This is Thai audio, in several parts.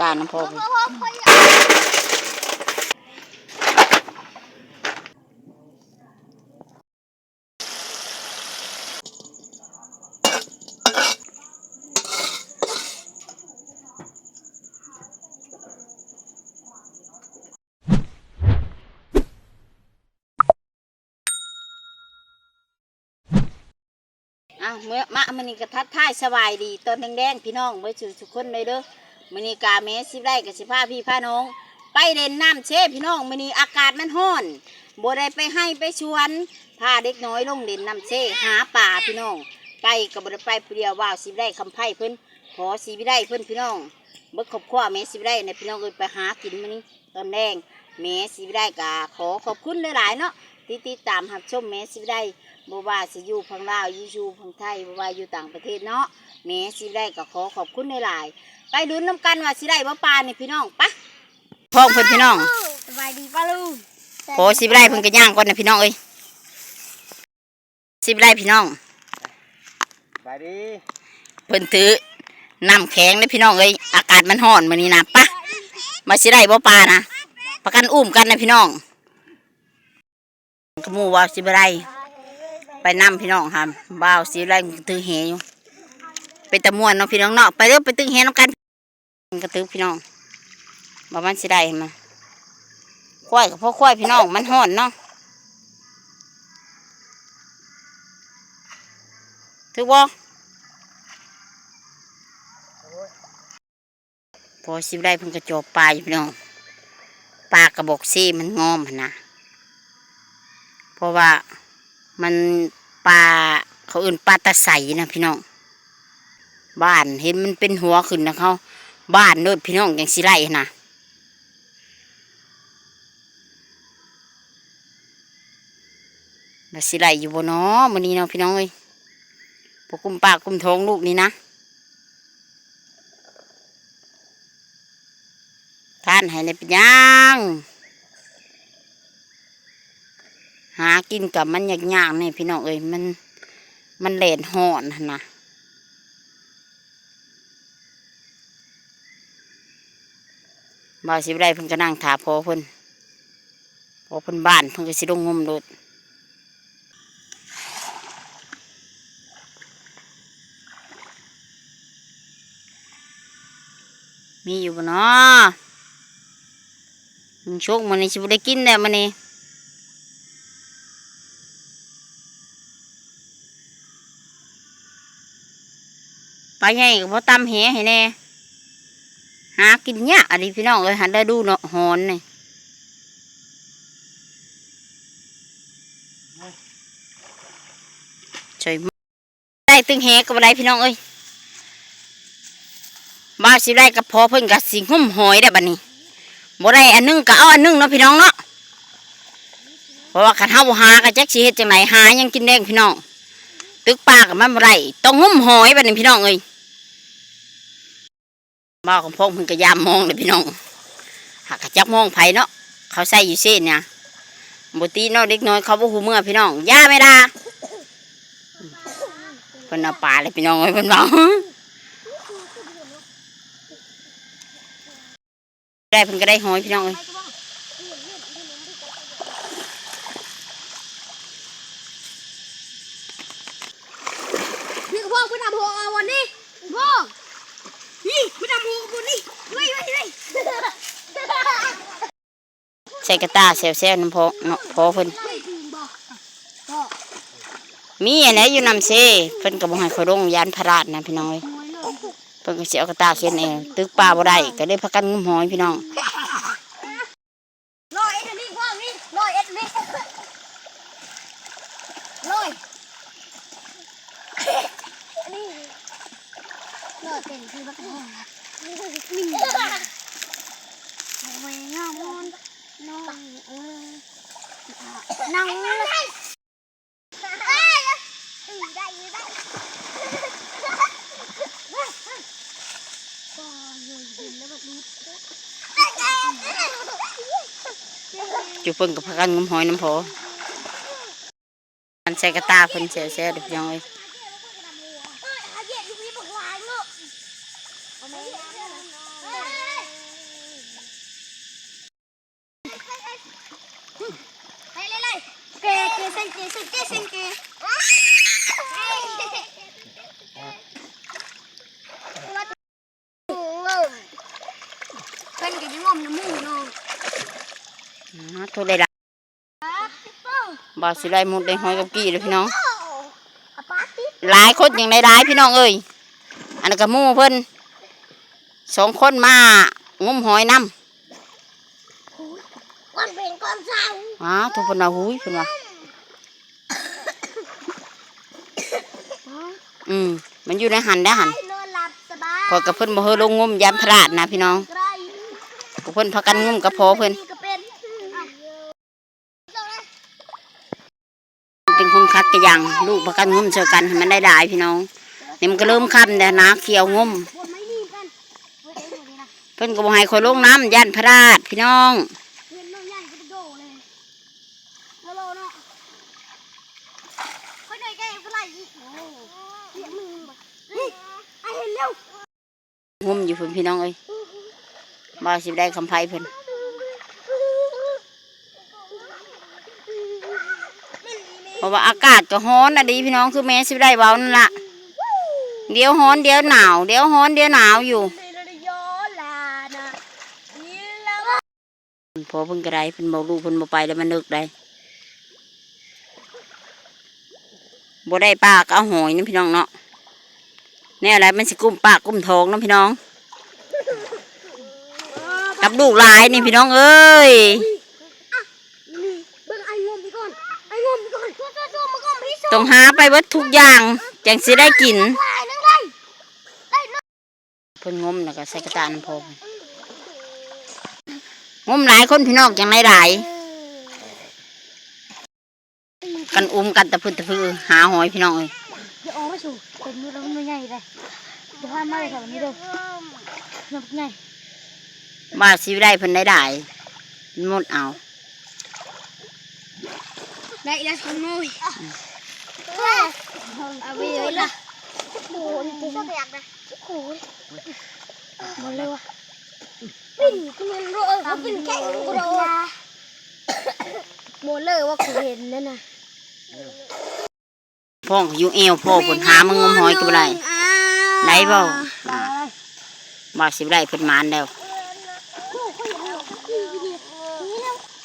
ตาน้ำพอไปอะเมื่อมามันนี่กระทัดท้ายสบายดีต้นแดงๆพี่น้องไว้สู่ทุกคนเลยเด้อ มันนี่กาเมสิบไร่กับสิพาพี่พาน้อง ไปเด่นน้ำเชฟพี่น้องมันนี่อากาศมันร้อนบ่ได้ไปให้ไปชวนพาเด็กน้อยลงเด่นน้ำเชหาป่าพี่น้อง ไปกับบ่ได้ไปผู้เดียวว่าวสิบไร่คำไพ่เพิ่นขอสิบไร่เพิ่นพี่น้องเบิกครอบครัวแม่สิบไร่ในพี่น้องเอ้ยไปหากินมันนี่ตอนแดงแม่สิบไร่กาขอขอบคุณหลายๆเนาะ ที่ติดตามรับชมแม่สิบไร่บ่ว่าสิอยู่พังลาวอยู่อยู่พังไทยบ่ว่าอยู่ต่างประเทศเนาะแหม่สิได้ก็ขอขอบคุณหลายๆไปดูน้ำกันว่าสิได้บ่ปลานี่พี่น้องปะพ่อเพิ่นพี่น้องสบายดีป้าลุงโอสิได้เพิ่นก็ย่างก่อนนะพี่น้องเอ้ยสิได้พี่น้องไปดีเพิ่นถือน้ำแข็งนะพี่น้องเอ้ยอากาศมันร้อนมื้อนี้นะปะมาสิได้บ่ปลานะประกันอุ้มกันนะพี่น้อง ขมูว่าสิบได้ไปนํพี่น้องครับบ่าวสิได้ถือแหอยู่ไปตะมวนเนาะพี่น้องเนาะไปเด้อไปตึงแหน้ำกันกระตึกพี่น้องบ่มันสิได้มาควายกับพ่อควายพี่น้องมันร้อนเนาะถือบ่พอสิได้เพิ่นกระจบปลายพี่น้องปลากระบอกซี่มันงอมนะ เพราะว่ามันปลาเขาอื่นปลาตะใสนะพี่น้อง บ้านเห็นมันเป็นหัวขึ้นนะเขาบ้านโนดพี่น้องอย่างสิไล่นะมาสิไล่อยู่บนน้อมันนี้เนาะพี่น้องเอ้ยพวกกุมปากกุมท้องลูกนี่นะท่านให้ในเป็นยัง หากินกับมันยากๆนี่พี่น้องเอ้ยมัน มันแหลนห่อนนนะบ่าวสิบไรเพิ่นก็นั่งถาพอเพิ่นพอเพิ่นบ้านเพิ่นก็สิลงงมดมีอยู่บ่เนาะมันชกมันนี่สิบได้กินแล้วมันนี่ ไปไงก็พอตำแหให้แน่หากินยากอันนี้พี่น้องเอ้ยหันได้ดูเนาะหอนนี่ช่วยได้ตึงแหก็บ่ได้พี่น้องเอ้ยบ้าสิได้ก็พอเพิ่นกับสิงหุ่มหอยได้บัดนี้บ่ได้อันนึงก็เอาอันนึงเนาะพี่น้องเนาะเพราะว่าคันเฮาหาก็จักสิเฮ็ดจังไดหายังกินแดงพี่น้อง ตึกปลากมันได้ต้องงุ้มหอยบัดนี้พี่น้องเอ้ยบ่าของพงเพิ่นก็ยามมองเลยพี่น้องหากจักมองไผเนาะเขาใส่อยู่เส้นเนี่ยบตีนาะเด็กน้อยเขาบ่ฮู้เมื่อพี่น้องย่าไม่ได้เพิ่นเอาปลาเลยพี่น้องเอ้ยเพิ่นบอกได้เพิ่นก็ได้หอยพี่น้องเอ้ย นี่พ่อคุณทำโพเอาวันนี้พ่อ นี่คุณทำโพวันนี้เฮ้ยเฮ้ยเฮ้ยใส่กระตาเซลเซลน้ำพอเนาะพอเพิ่นมีอันไหนอยู่นำเซเพิ่นกับ่ให้เขาลงยานพระราชนะพี่น้องเอ้ยเพิ่นก็เสียกระตาเขียนเองตึกป่าบ่ได้ก็ได้พักกันงุ้มหอยพี่น้อง ร้อยเอ็ดนี่พ่อนี่ร้อยเอ็ดนี่ร้อยนี่ร้อยเป็ นคือบักแห้งนะนี่โอ้ยงามอนน้องเออนั่งได้ได้ได้ก็ยืนยืนแล้วแบบนี้จุเพิ่นก็พักกันงมหอยน้ำพอมันใส่กระตาเพิ่นเซลเซลเด้อพี่น้องเอ้ย เป็นกับยังงอมน้ำมูกเนาะ อ่าโทษได้ละบ่าวสิได้หมุดได้หอยกับกี้เลยพี่น้องอาปาติหลายคนอย่างได้หลายพี่น้องเอ้ยอันนั้นก็หมู่เพิ่นสองคนมางมหอยน้ก้อนเป็นก้อนเศร้าำอ๋อทุกคนเอาหุยเพิ่นว่าอืมมันอยู่ในหันได้หันนอนหลับสบายพอกับเพิ่นบ่เฮอลงงมยามพลาดนะพี่น้องไกลกับเพิ่นพากันงมกับพอเพิ่น ก็ คนคัดกระยังลูกประกันงุ้มเจอกันมันได้ดายพี่น้องนี่มันก็เริ่มค่ำแต่นะเขียวงุ้มเพื่อนก็บอกให้คอยลงน้ำย่านพระราชพี่น้องงุ้มอยู่เพื่อนพี่น้องเอ้ยมาสิได้คำไพ่เพื่อน เพราะว่าอากาศก็ร้อนอะดีพี่น้องคือแม่สิได้เว้านั่นละเดี๋ยวร้อนเดี๋ยวหนาว เดี๋ยวร้อนเดี๋ยวหนาวอยู่พอเพิ่นก็ได้เพิ่นบอกลูกเพิ่นบ่ไปแล้วมันนึกได้บ่ได้ปลาก็เอาหอยนี่พี่น้องเนาะแนี่ยอะไรมันสิกุ้มปากกุ้มท้องนะพี่น้องกับลูกหลายนี่พี่น้องเอ้ย นี่เบิ่งไอ้งมไปก่อนไอ้งมไปก่อนสู้ๆๆมาก่อนพี่สู้ ต้องหาไปเบิดทุกอย่างจังสิได้กินได้นึงได้ได้นึงเพิ่นงมแล้วก็ใส่กระตาน้ำพองงมหลายคนพี่น้องจังไรหลายกันอุ้มกันตะพื้นตะพื้นหาหอยพี่น้องเอ้ยเดี๋ยวออกมาสู่เป็นมือเราไม่ใหญ่เลยเดี๋ยวพามาเลยค่ะวันนี้เด้อนับใหญ่ว่าสิได้เพิ่นได้หลายหมดเอาได้แล้วสนุยเอาไปเลยล่ะโอ้ยตีชอบอยากนะโอ้ย หมดเลยวะปิ้นก็มันรู้เออปิ้นแค่กูรู้หมดเลยว่ากูเห็นนั่นน่ะพ่องอยู่เอวพ่อเพิ่นหามึงงมหอยก็บ่ได้ได้เปล่าว่าสิได้เพิ่นมานแล้ว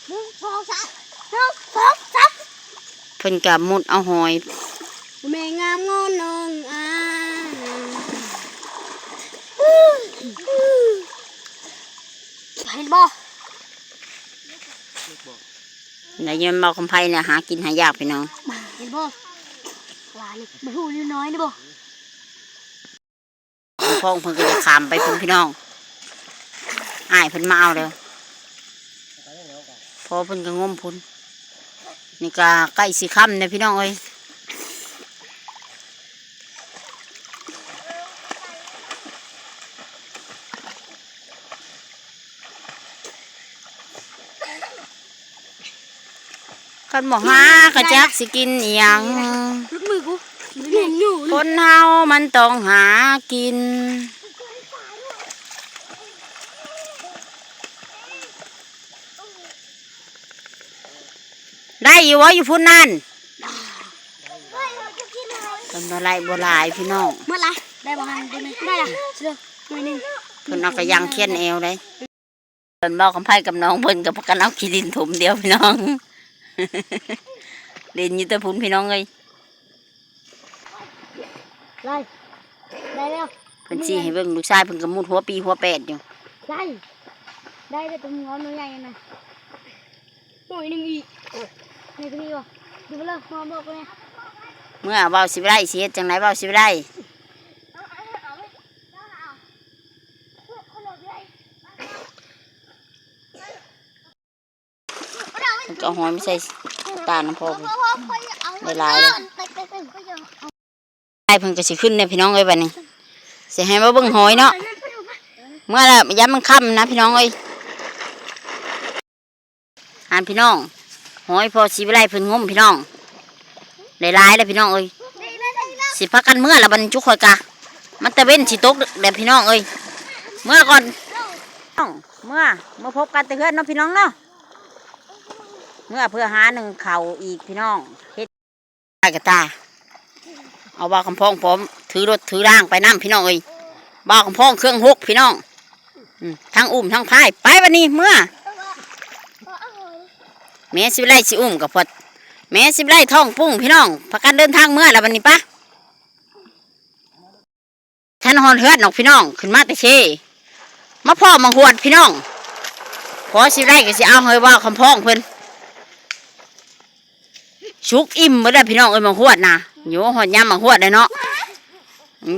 หนึ่งสองสามหนึ่งสองสาม เพิ่นก็มุดเอาหอยแม่งามงอนนองอ่าเห็นบ่ในยามเมาคำไผเนี่ยหากินหายากพี่น้องเห็นบ่หลานนี่บ่ฮู้อยู่น้อยนี่บ่พ่องเพิ่นก็จะขามไปเพิ่นพี่น้องอ้ายเพิ่นมาเอาแล้วพอเพิ่นก็งมพุ่น นี่ก็ใกล้สิค่ำเนี่ยพี่น้องเอ้ยกันบอกหากระจักสิกินอหยังลึกมือกูหนุ่มอยู่คนเฮามันต้องหากิน ได้อยู่วะอยู่พุ่นนั่นเป็นบ่ไรบ่หลายพี่น้องเมื่อไรได้บ่ฮันได้ไหมได้ล่ะเชื่อหน่อยหนึงเพิ่นเอากระยังเคียนเอวเลยเพิ่นบอกกับไพ่กับน้องเพิ่นกับกันเอาขี้ดินถมเดียวพี่น้องเล่นอยู่แต่พุ่นพี่น้องเอ้ยได้ได้แล้วเพิ่นสิให้เบิ่งลูกชายเพิ่นก็มุดหัวปีหัวแปดอยู่ได้ได้แต่ตัวงอนน้อยใหญ่นะหน่อยหนึงอีก นี่ก็มีบ่ดูเลยมาบอกเลยเมื่อเว้าสิบได้สิเฮ็ดจังไดเว้าสิบได้ก็หอยไม่ใส่ตาน้ำพอเพิ่นได้ลายเลยไอ้เพิ่นก็สิขึ้นเนี่ยพี่น้องเอ้ยบัดนี้สิให้มาเบิ่งหอยเนาะเมื่อละย้ำมันค่ำนะพี่น้องเอ้ยหานพี่น้อง หอยพอสิวิไลเพิ่นงมพี่น้องได้หลายแล้วพี่น้องเอ้ยสิพักกันเมื่อละบัดนจุคอยกะ มันตะเว้นสิตกเดี๋ยวพี่น้องเอ้ยเมื่อก่อนเมื่อเมื่อพบกันแต่เพื่อนเนาะพี่น้องเนาะเมื่อเพื่อหาหนึ่งเข่าอีกพี่น้องเฮ็ดได้กระตา เอาบ่าคำพ้องพร้อม ถือรถถือร่างไปน้ำพี่น้องเอ้ยบ่าคำพ้องเครื่องหกพี่น้องทั้งอุ้มทั้งพายไปวันนี้เมื่อ แม่สิบไล่สิอุ้มกับพดแม่สิบไล่ท้องปุ้งพี่น้องพักกันเดินทางเมื่อล้ววันนี้ปะท่านฮอนเฮือดนอกพี่น้อง ขึ้นมาแต่เชมาพ่อมาหวดพี่น้องพอสิบไล่ก็สิเอาเฮยว่าคำพ้องเพิ่นชุกอิ่มมาได้พี่น้องเอ้ยมาหวดนะโยหอดยำมาหวดเลยเนาะ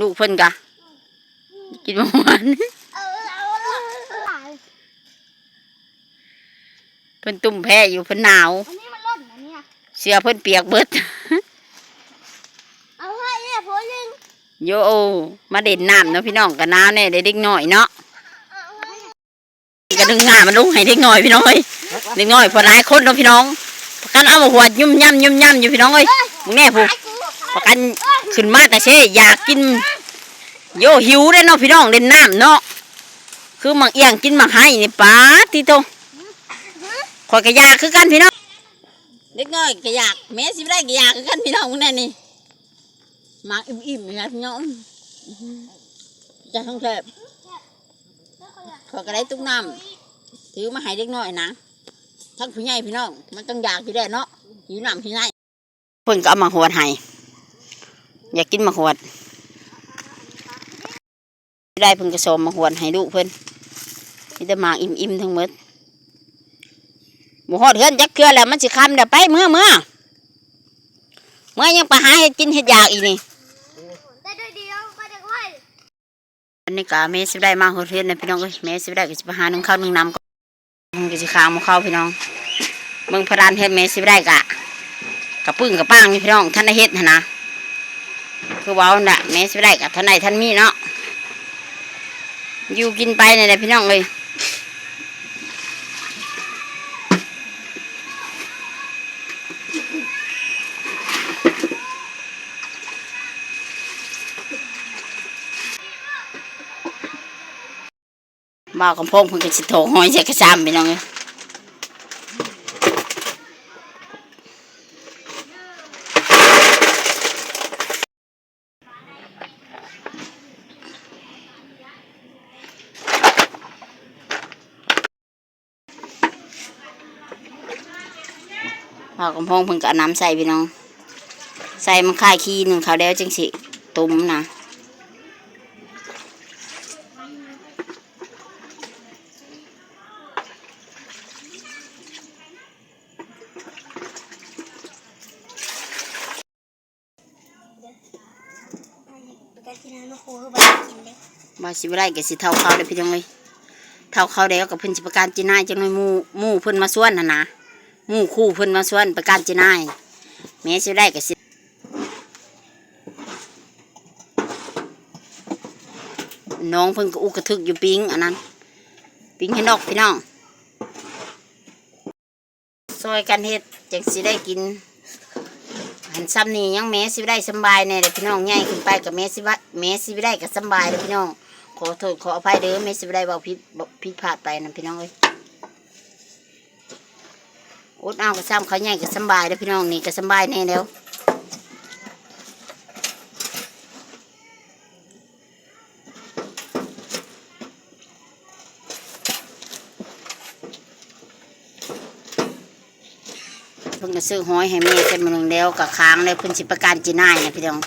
ลูกเพิ่นกะกินมาหวาน เอาเอาเอา เพิ่นตุ่มแพ้อยู่เพิ่นหนาว อันนี้มันล่นอันนี้อะเสื้อเพิ่นเปียกเบิด เอาให้เนี่ยพอยิงโยมาเด่นน้ำเนาะพี่น้องกันน้ำเนี่ยเด็กๆหน่อยเนาะเอาให้ก็ดึงงามันลงให้เด็กหน่อยพี่น้องเอ้ยเด็กหน่อยพอหลายคนเนาะพี่น้องประกันเอามาหัวยุ่มย่ำยุ่มย่ำอยู่พี่น้องเอ้ยมึงแน่ผู้ไอ้กูประกันขึ้นมาแต่เช่อยากกิน โยหิวได้เนาะพี่น้องเล่นน้ำเนาะคือมังเอียงกินมังไห้นี่ป้าที่โต ขอยกระยากคือกันพี่น้องเด็กน้อยกระยากแม่สิบ่ได้กระยากคือกันพี่น้องมึงแน่นี่มักอิ่มๆนะพี่น้องอื้อหือจะท้องแทบขอยก็ได้ตุ้งน้ำถือมาให้เด็กน้อยนะทั้งผู้ใหญ่พี่น้องมันต้องอยากอยู่ได้เนาะหิวน้ำหิวไหนเพิ่นก็เอามาหวดให้อยากกินมาหวดได้เพิ่นก็สมมาหวดให้ลูกเพิ่นนี่แต่หมากอิ่มๆทั้งหมด หมูฮอดเฮือนจักเกลือแล้วมันสิคำเดี๋ยวไปเมื่อเมื่อเมื่อยังไปหาเห็ดกินเห็ดอยากอีกนี่ได้ด้วยเดียวก็จะไหวอันนี้ก็แม่สิได้มาหดเฮือนนะพี่น้องเอ้ยแม่สิได้ก็สิไปหานึ่งข้าวนึ่งน้ำก่อนมันก็สิข้าวมาเข้าวพี่น้องเมืองพระรานเฮ็ดแม่สิได้กะกะปึ้งกะป้างนี่พี่น้องท่านได้เฮ็ดหั่นนะคือเว้าน่ะแม่สิได้กะท่านใดท่านมีเนาะอยู่กินไปนี่แหละพี่น้องเลยาวกำพงเพิ่นก็สิโถหอยใส่กระซามพี่น้องเอ้ยพอกำพงเพิ่งก็น้ำใส่พี่น้อง ใส่มันค่ายขี้หนึ่งเขาแล้วจังสิตุ้มนะ กินน้ำมะขูดไปกินเลยว่าสิบไรก็สิเท่าเขาเด้อพี่น้องเลยเท่าเขาแล้วกับเพิ่นสิประการจีนายจังเลยหมู่หมู่เพิ่นมาส่วนน่ะนะหมู่คู่เพิ่นมาส่วนประการจีนายแม่สิได้ก็สิน้องเพิ่นก็อุกกระทึกอยู่ปิงอันนั้น ปิงให้นอกพี่น้องซอยกันเฮ็ดจังสิได้กิน หันซ้ำนี่ยังแม่สิได้สบายแน่เลยพี่น้องง่ายขึ้นไปกับแม่สิว่าแม่สิได้กับสบายเลยพี่น้อง ขอโทษขออภัยเด้อแม่สิได้บอกผิดบอกผิดพลาดไปนะพี่น้องเอ้ยอดเอากระซ้ำเขาใหญ่กับสบายเลยพี่น้องนี่กับสบายแน่แล้ว เพิ่งจะซื้อหอยให้แม่กันมาหนึ่งแล้วกับค้างเลยเพิ่นสิประการจีน่ายนะพี่น้อง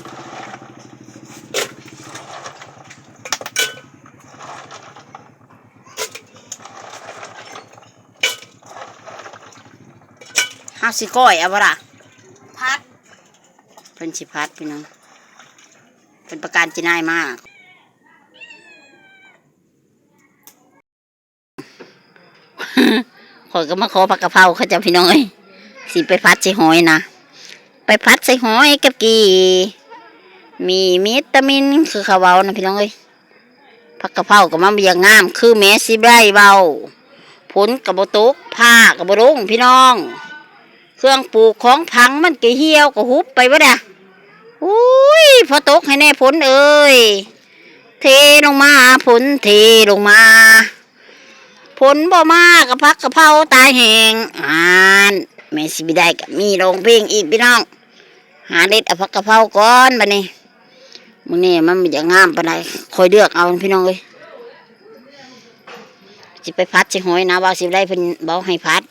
ห้าสิก้อยเอาบ่ล่ะพัดเพิ่นสิพัดพี่น้องเป็นประการจีนายมากข่อยก็มาขอผักกะเพราเขาเจะพี่น้องเอ้ย สิไปพัดใส่หอยนะ ไปพัดใส่หอยกับกีมีวิตามินคือขาเบานะพี่น้องเอ้ยผักกะเพราก็มาเบียงงาม คือแม่สิได้เบาผลกับบตุกผ้ากับบรุงพี่น้อง เครื่องปลูกของพังมันก็เหี่ยวก็หุบไปวะเนี่ยอุ้ยพอตกให้แน่ผลเอ้ยเทลงมาผลเทลงมาผลบ่มากับพักกะเพราตายแหงอ่าน แม่สิบิได้กับมีโรงเพลงอีกพี่น้อง หาเด็ดอาพักกะเพราก่อนบัดนี้มึงนี่มันมันจะงามปานใดคอยเลือกเอาพี่น้องเลยสิไปพัดสิหอยนะว่าสิได้เพิ่นเบาให้พัด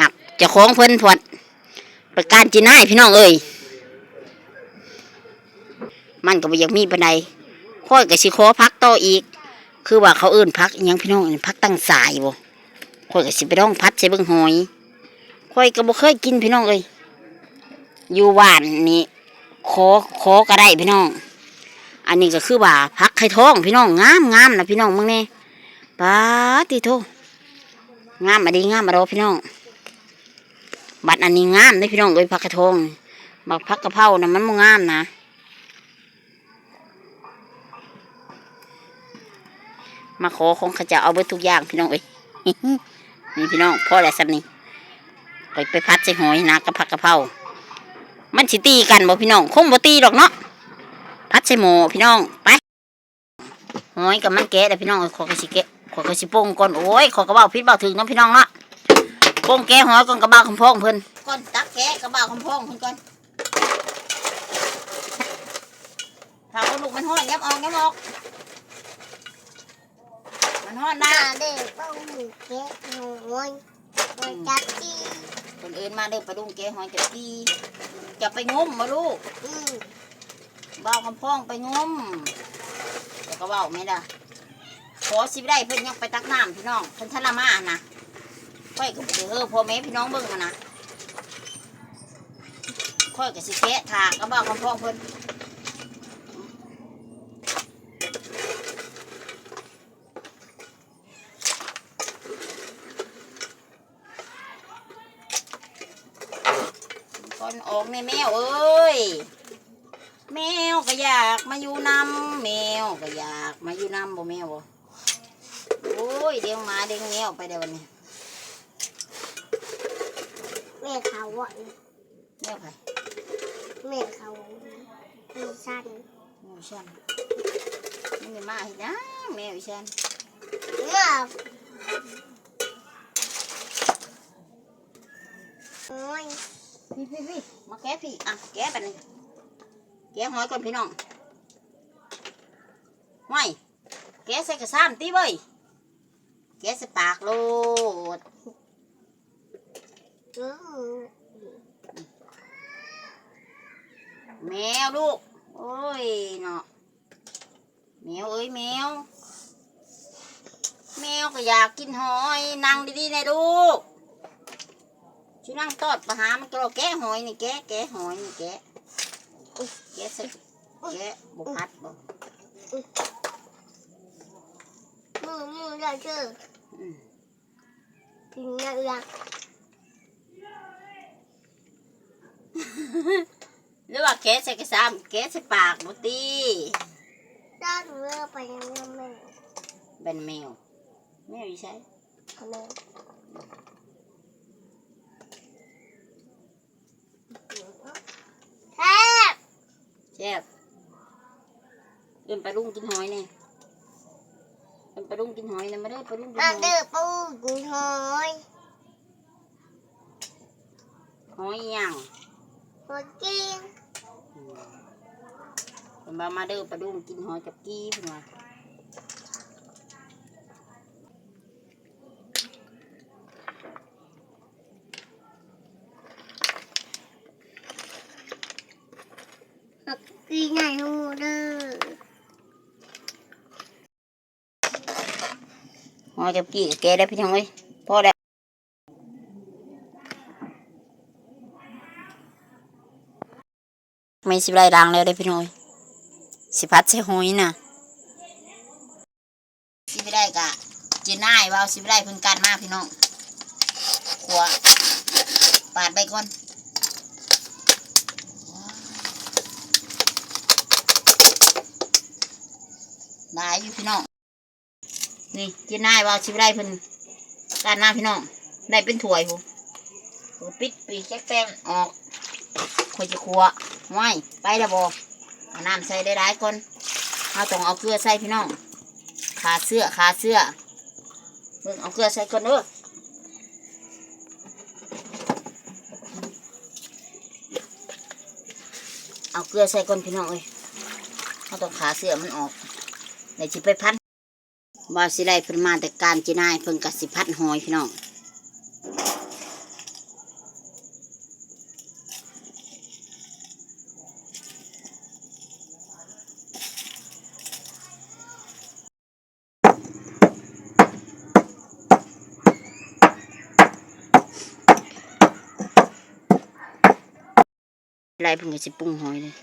หักจะคล้องเพิ่นพวดประการจีน่ายพี่น้องเอ้ยมันก็บ่อยากมีปานใดค่อยก็สิขอพักต่ออีก คือว่าเขาเอิ้นพักอิหยังพี่น้องอันพักตั้งสายบ่ค่อยก็สิไปร้องพัดใส่เบิ่งหอย ค่อยก็บ่เคยกินพี่น้องเอ้ยอยู่บ้านนี่ขอขอก็ได้พี่น้อง อันนี้ก็คือว่าพักไข่ท้องพี่น้องงามงามนะพี่น้องมึงแน่ปาติโทงามมาดีงามมาดอพี่น้อง บัดอันนี้งามเลยพี่น้องเลยพักไข่ท้องบักพักกระเพรานะมันบ่งงามนะมาขอของเขาจะเอาไปทุกอย่างพี่น้องเอ้ยนี่พี่น้องพ่อแหละสันนี่ ไปไปพัดใส่หอยนะกับผักกะเพรา มันสิตีกันบ่พี่น้อง คงบ่ตีดอกเนาะ พัดใส่หมูพี่น้อง ไปหอยกับมันแกะเด้อพี่น้องขอกระสิแกะขอกระสิโป่งก่อน โอ้ยขอกระเบ้าพิษเบ้าถึงเน้องพี่น้องเนาะโป่งแกะหอยก่อนกระเบ้าคำพองเพิ่นก่อนตักแกะกระเบ้าคำพองเพิ่นก่อนถ้าเอาลูกมันห้อนยับออกยับออกมันห้อนนะมาเด็กป้องแกะหอยหอยจับจี้คนอื่นมาเด้อไปดุงแกะหอยจะดีจะไปงมมาลูกอืมเบ้าคำพองไปงมเดี๋ยวก็เบ้าไม่ได้ขอสิบได้เพิ่นยังไปตักน้ำพี่น้องเพิ่นทะละมานะค่อยกับเออพ่อแม่พี่น้องเบิ่งมานะค่อยกับสิแกะถากก็เบ้าคำพองเพิ่นก่อนออกในแมวเอ้ย แมวก็อยาก มาอยู่นำแมวก็อยากมาอยู่นำบ่แมวบ่โอ้ยเดี๋ยวหมาเดี๋ยวแมวไปเดี๋ยววันนี้แม่เขาอะแมวไปแม่เขามีสั้นแมวฉันมันไม่มาเห็นนะแมวอีฉันเงาโอ้ยพี่พี่พี่มาแกะพี่อะแกะไปนี่แกะหอยก่อนพี่น้อง ห้อยแกใส่กระซ้ำตีเว้ยแกใส่ปากโลดแมวลูก โอ้ยเนาะแมวเอ้ยแมว แมวก็อยากกินหอยนั่งดีๆนะลูกชินั่งตอดปลาหามันก็ราแกะหอยนี่แกะแกะหอยนี่แกะแกะใส่แกะบุพัดบ่ มือมือเราเจออืมถึงเนื้อหรือว่าแกใส่กระซามแกใส่ปากบ่ตีด้านเนื้อไปยังแม่เป็นแมวแมวอีใช่แม่แทบแซ่บเดินไปลุงกินหอยเนี่ย เดินไปลุงกินหอยนะไม่ได้ไปลุงกินหนั่อนยเดือปูกูหอยหอยย่างหอยกินเป็นมามาเด้อปลาดุงกินหอยกับกี้เพิ่นว่ากินใหญ่หูเด้อ หอยกับกี้แกได้พี่น้องเอ้ยพอแล้วไม่สิบไรดังแล้วได้พี่น้องสิพัดใส่หอยน่ะสิบได้กะจีน่ายว่าสิบได้เพิ่นกันมากพี่น้องขัวปาดไปก่อนได้อยู่พี่น้อง นี่กินได้ว่าชิบได้เพิ่นการหน้าพี่น้องได้เป็นถ้วยผมปิดปีกแจ๊กแป้งออกคอยจะครัวไว้ไปแล้วบอเอาน้ำใส่ได้หลายๆก่อนเราต้องเอาเกลือใส่พี่น้องขาเสื้อขาเสื้อเบิ่งเอาเกลือใส่ก่อนเด้อเอาเกลือใส่ก่อนพี่น้องเอ้ยเราต้องขาเสื้อมันออกในจิไปพัน บ่สิได้เพิ่นมาแต่การจีนายเพิ่นก็สิพัดหอยพี่น้องไรเพิ่นก็สิปรุงหอยเลย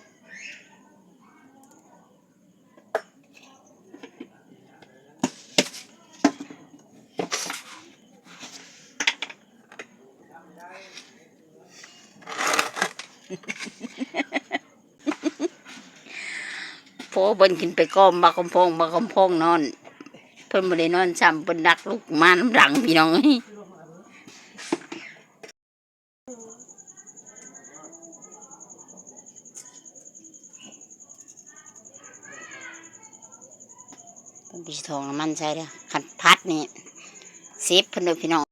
โพเบิ่นขึ้นไปก้อมบักำพงบักำพงนอน เพิ่นบ่ได้นอนซ้ำเพิ่นดักลูกมาน้ำหลังพี่น้องพิ่ทองมันใส่เด้อขันพัดนี่เซฟเพิ่นเด้อพี่น้อง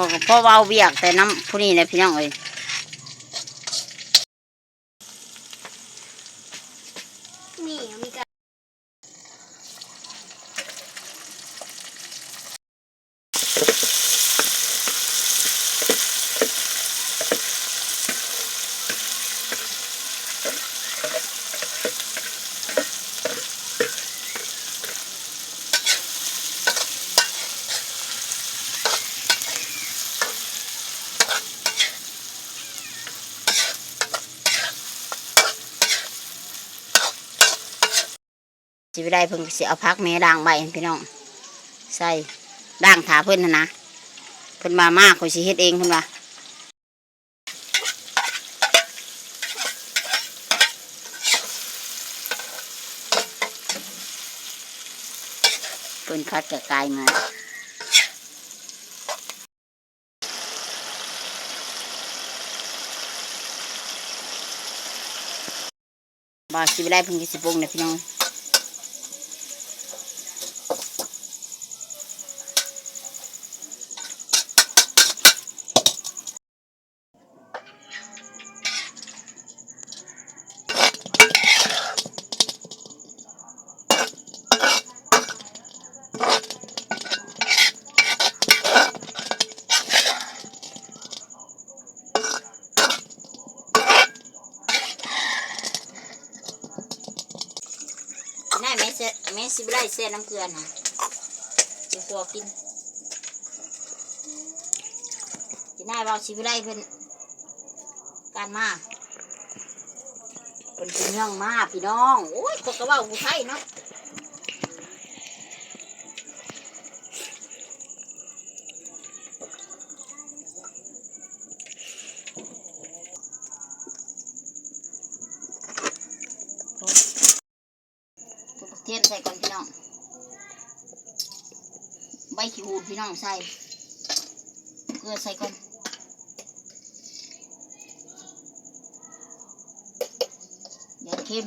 ขอกับ พอเว้าเบียกแต่น้ำผู้นี้เลยพี่น้องเอ้ยนี่มีก วิได้เพิ่นก็สิเอาพักแม่ด่างใบพี่น้อง ใส่ด่างถาเพิ่นนะนะเพิ่นมามากคนสิเฮ็ดเองเพิ่นว่าเพิ่นคัดกระกายมาบ่สิไปได้เพิ่นก็สิปรุงนะพี่น้อง น่าแม่เสแม่สิบไร่เส้นน้ำเก ลือนะจะตัวกินจะน่าเราสิตได้เป็นการมาเป็นเรื่องมาพี่น้อง โอ้ยคนก็เว่ากูใช่เนาะทุกเทียนใส่ก่อนพี่น้องใบขี้หูดพี่น้ องใส่ เกลือใส่ก่อนเดี๋ยวเค็ม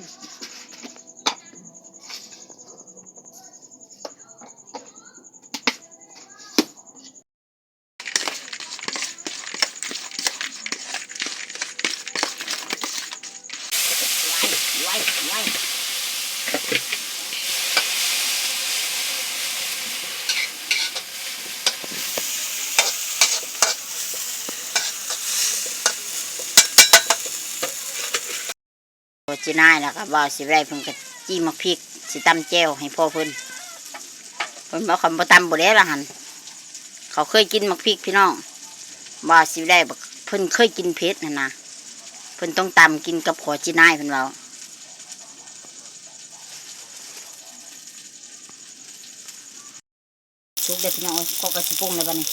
จีน่ายแล้วก็บ่าสิไรเพิ่นก็จี้มาพริกสิตำแจ่วให้พ่อเพิ่นเพิ่นบอกคำบ่ตำบ่ได้ละหันเขาเคยกินมักพริกพี่น้องบ่าสิไรบอกเพิ่นเคยกินเผ็ดนะนะเพิ่นต้องตำกินกับขอจีน่ายเพิ่นเว้าสุกเด้อพี่น้องเขาก็สิปรุงเลยบัดนี้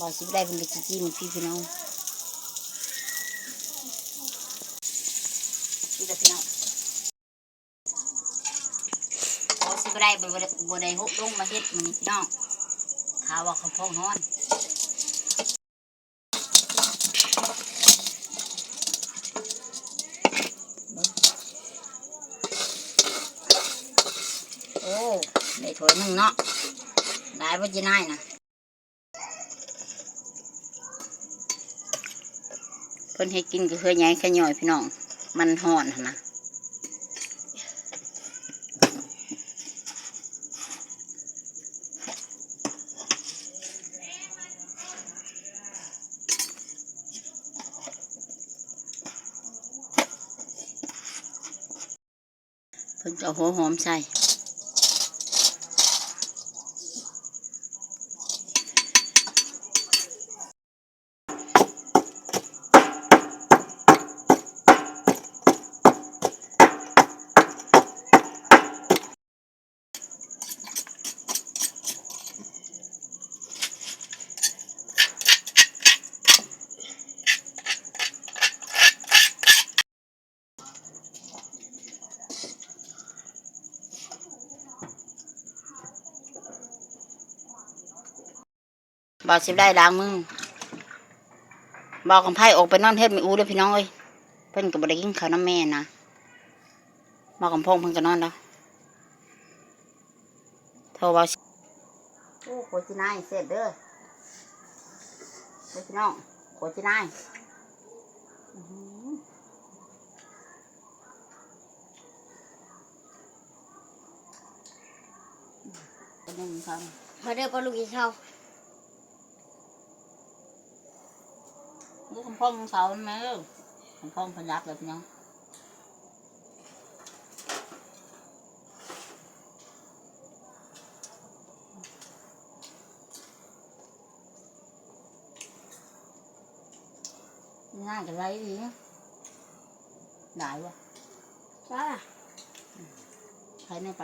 บ่าสิไรเพิ่นก็สิจี้มักพริกพี่น้อง นี่ก็พี่น้อง พอสิบได้บ่ได้บ่ได้หกลงมาเฮ็ดมันนี่พี่น้องข่าวว่าเขาพ้องนอนโอ้ได้ถ้วยหนึงเนาะได้บ่จีน่ายนะเพิ่นให้กินก็คือใหญ่ขย่อยพี่น้อง มันห่อนนะ เอาหัวหอมใส่ บ่าวสิได้ล้างมือบ่าวของไพ่ออกไปนอนเฮ็ดไม่อูเลยพี่น้องเอ้ยเพิ่นก็บ่ได้กินข้าวน้ำแม่นะบ่าวของพงเพิ่นก็นอนแล้วโทรบ่าวโอ้โคจินายเสร็จเด้อเด้อพี่น้องโคจินายอื้อหือเป็นยังไงครับมาเด้อปลาลูกอีเท่า ลูกของพ่อของเขาแม่เอ้ยของพ่อพยักเลยพี่น้องง่ายกับไรดีนะได้วะจ้าใครไม่ไป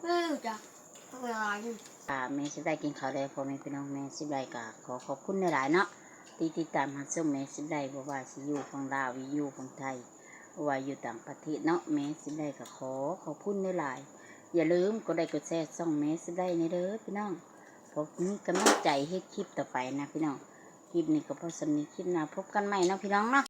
ไม่รู้จักเอาไปอะไรนี่ อ่าแม่สิได้กินข้าวแล้วพ่อแม่พี่น้องแม่สิได้กะขอขอบคุณหลายๆเนาะที่ติดตามหาส้มแม่สิได้บ่ว่าสิอยู่ฝั่งลาวอยู่ฝั่งไทยว่าอยู่ต่างประเทศเนาะแม่สิได้กะขอขอบคุณหลายๆอย่าลืมกดไลค์กดแชร์ส่องแม่สิได้ในเด้อพี่น้องผมมีกำลังใจเฮ็ดคลิปต่อไปนะพี่น้องคลิปนี้ก็พอสำนีคลิปหน้าพบกันใหม่เนาะพี่น้องเนาะ